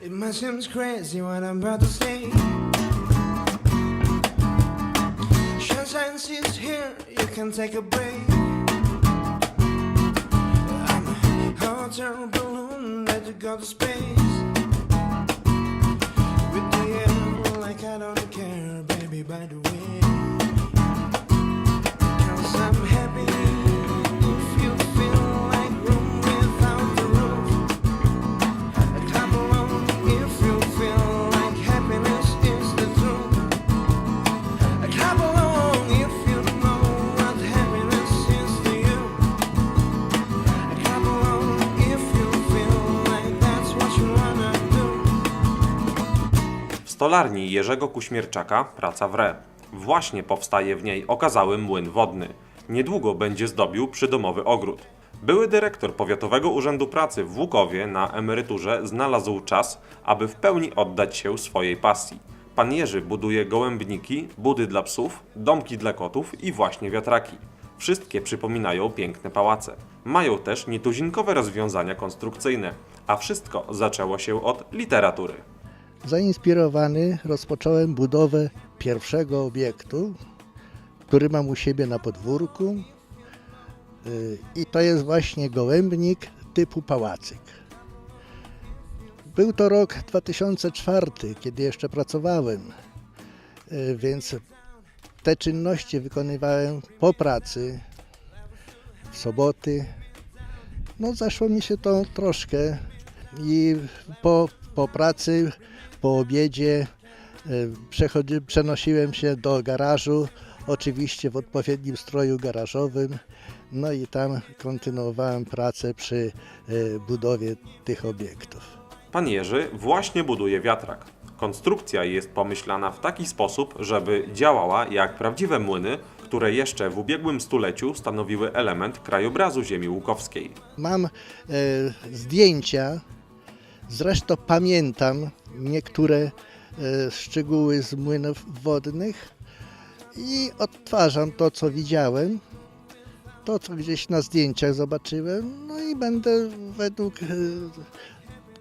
It might seem crazy what I'm about to say. Sunshine is here, you can take a break. I'm a hot air balloon that you go to space. With the air like I don't care, baby, by the way. Cause I'm happy stolarni Jerzego Kuśmierczaka praca wre. Właśnie powstaje w niej okazały młyn wodny. Niedługo będzie zdobił przydomowy ogród. Były dyrektor Powiatowego Urzędu Pracy w Łukowie na emeryturze znalazł czas, aby w pełni oddać się swojej pasji. Pan Jerzy buduje gołębniki, budy dla psów, domki dla kotów i właśnie wiatraki. Wszystkie przypominają piękne pałace. Mają też nietuzinkowe rozwiązania konstrukcyjne, a wszystko zaczęło się od literatury. Zainspirowany rozpocząłem budowę pierwszego obiektu, który mam u siebie na podwórku. Y, I to jest właśnie gołębnik typu pałacyk. Był to rok 2004, kiedy jeszcze pracowałem, y, więc te czynności wykonywałem po pracy, w soboty. No zaszło mi się to troszkę i po, po pracy, po obiedzie e, przechodzi, przenosiłem się do garażu, oczywiście w odpowiednim stroju garażowym. No i tam kontynuowałem pracę przy e, budowie tych obiektów. Pan Jerzy właśnie buduje wiatrak. Konstrukcja jest pomyślana w taki sposób, żeby działała jak prawdziwe młyny, które jeszcze w ubiegłym stuleciu stanowiły element krajobrazu ziemi łukowskiej. Mam e, zdjęcia, zresztą pamiętam niektóre e, szczegóły z młynów wodnych i odtwarzam to, co widziałem, to, co gdzieś na zdjęciach zobaczyłem, no i będę według e,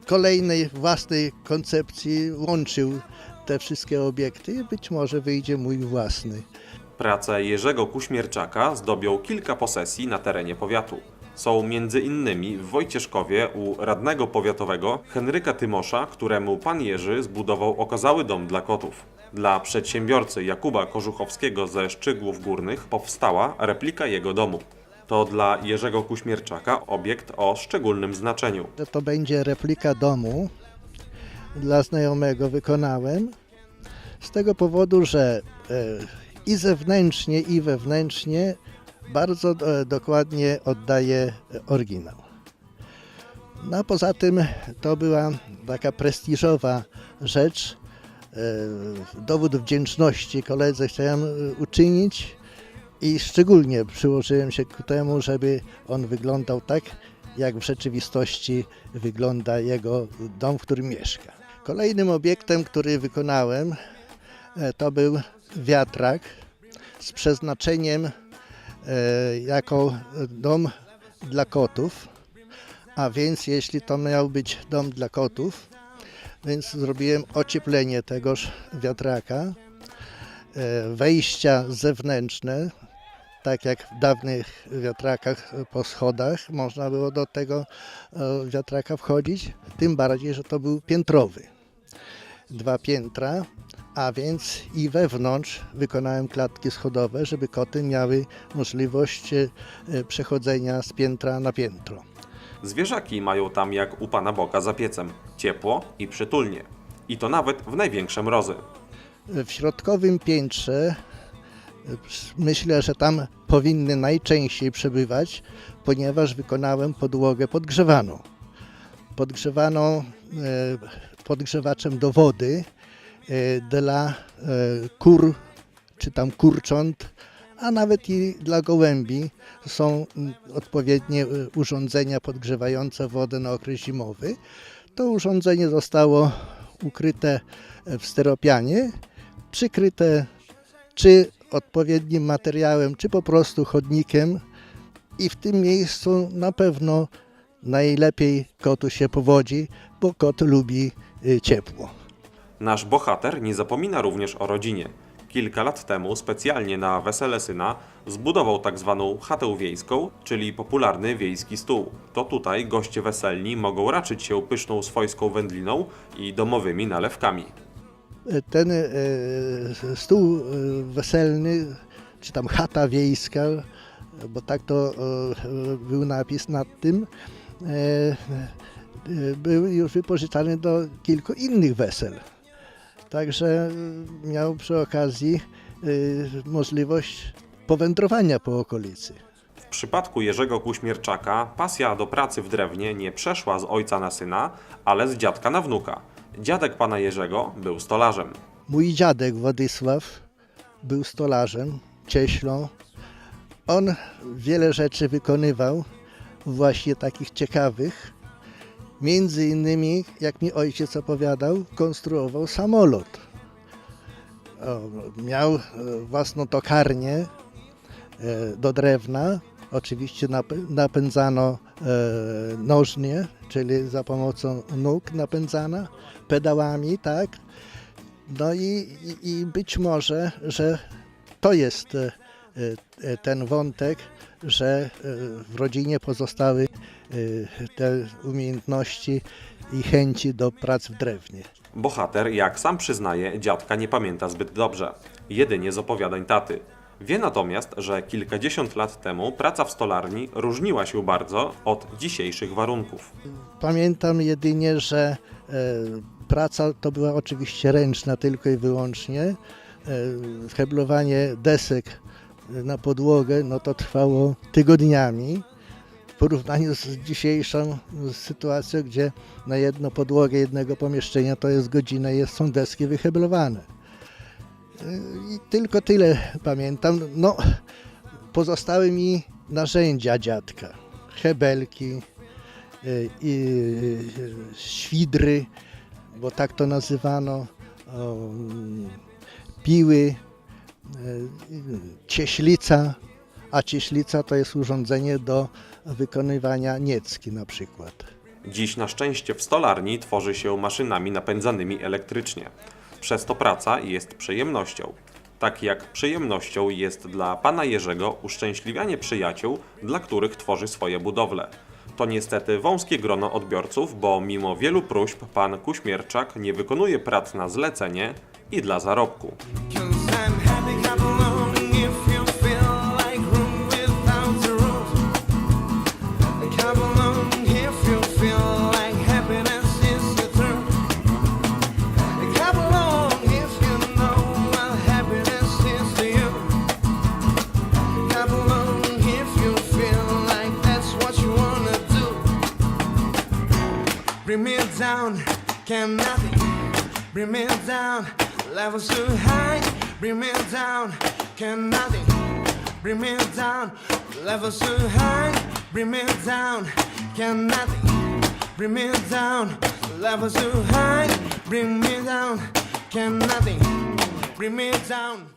kolejnej własnej koncepcji łączył te wszystkie obiekty i być może wyjdzie mój własny. Prace Jerzego Kuśmierczaka zdobią kilka posesji na terenie powiatu. Są innymi w Wojcieszkowie u radnego powiatowego Henryka Tymosza, któremu pan Jerzy zbudował okazały dom dla kotów. Dla przedsiębiorcy Jakuba Kożuchowskiego ze Szczygłów Górnych powstała replika jego domu. To dla Jerzego Kuśmierczaka obiekt o szczególnym znaczeniu. to będzie replika domu. Dla znajomego wykonałem. Z tego powodu, że e, i zewnętrznie, i wewnętrznie bardzo e, dokładnie oddaje oryginał. No a poza tym to była taka prestiżowa rzecz. e, Dowód wdzięczności koledze chciałem e, uczynić i szczególnie przyłożyłem się ku temu, żeby on wyglądał tak, jak w rzeczywistości wygląda jego dom, w którym mieszka. Kolejnym obiektem, który wykonałem, e, to był wiatrak z przeznaczeniem e, jako dom dla kotów. A więc jeśli to miał być dom dla kotów, więc zrobiłem ocieplenie tegoż wiatraka, e, wejścia zewnętrzne, tak jak w dawnych wiatrakach po schodach można było do tego e, wiatraka wchodzić, tym bardziej, że to był piętrowy. Dwa piętra, a więc i wewnątrz wykonałem klatki schodowe, żeby koty miały możliwość e, przechodzenia z piętra na piętro. Zwierzaki mają tam jak u pana Boga za piecem. Ciepło i przytulnie. I to nawet w największe mrozy. W środkowym piętrze e, myślę, że tam powinny najczęściej przebywać, ponieważ wykonałem podłogę podgrzewaną. Podgrzewaną e, podgrzewaczem do wody dla e, kur czy tam kurcząt, a nawet i dla gołębi są odpowiednie e, urządzenia podgrzewające wodę na okres zimowy. To urządzenie zostało ukryte w steropianie, przykryte czy odpowiednim materiałem, czy po prostu chodnikiem i w tym miejscu na pewno najlepiej kotu się powodzi, bo kot lubi ciepło. Nasz bohater nie zapomina również o rodzinie. Kilka lat temu specjalnie na wesele syna zbudował tak zwaną chatę wiejską, czyli popularny wiejski stół. To tutaj goście weselni mogą raczyć się pyszną swojską wędliną i domowymi nalewkami. ten e, stół e, weselny, czy tam chata wiejska, bo tak to e, był napis nad tym, e, e, był już wypożyczany do kilku innych wesel. Także e, miał przy okazji e, możliwość powędrowania po okolicy. W przypadku Jerzego Kuśmierczaka pasja do pracy w drewnie nie przeszła z ojca na syna, ale z dziadka na wnuka. Dziadek pana Jerzego był stolarzem. Mój dziadek Władysław był stolarzem, cieślą. On wiele rzeczy wykonywał, właśnie takich ciekawych. Między innymi, jak mi ojciec opowiadał, konstruował samolot. Miał e, własną tokarnię e, do drewna. Oczywiście nap- napędzano e, nożnie, czyli za pomocą nóg napędzana, pedałami, tak. No i, i, być może, że to jest ten wątek, że w rodzinie pozostały te umiejętności i chęci do prac w drewnie. Bohater, jak sam przyznaje, dziadka nie pamięta zbyt dobrze, jedynie z opowiadań taty. Wie natomiast, że kilkadziesiąt lat temu praca w stolarni różniła się bardzo od dzisiejszych warunków. Pamiętam jedynie, że e, praca to była oczywiście ręczna tylko i wyłącznie. E, heblowanie desek na podłogę no to trwało tygodniami. Porównaniu z dzisiejszą sytuacją, gdzie na jedną podłogę jednego pomieszczenia to jest godzina jest- są deski wyheblowane. I tylko tyle pamiętam. No, pozostały mi narzędzia dziadka. Hebelki, y, i y, świdry, bo tak to nazywano, piły, y, cieślica, a cieślica to jest urządzenie do wykonywania niecki na przykład. Dziś na szczęście w stolarni tworzy się maszynami napędzanymi elektrycznie. Przez to praca jest przyjemnością. Tak jak przyjemnością jest dla pana Jerzego uszczęśliwianie przyjaciół, dla których tworzy swoje budowle. To niestety wąskie grono odbiorców, bo mimo wielu próśb pan Kuśmierczak nie wykonuje prac na zlecenie i dla zarobku. Down, can nothing bring me down. Levels too high, bring me down, can nothing bring me down. Levels too high, bring me down, can nothing bring me down. Levels too high, bring me down, can nothing bring me down.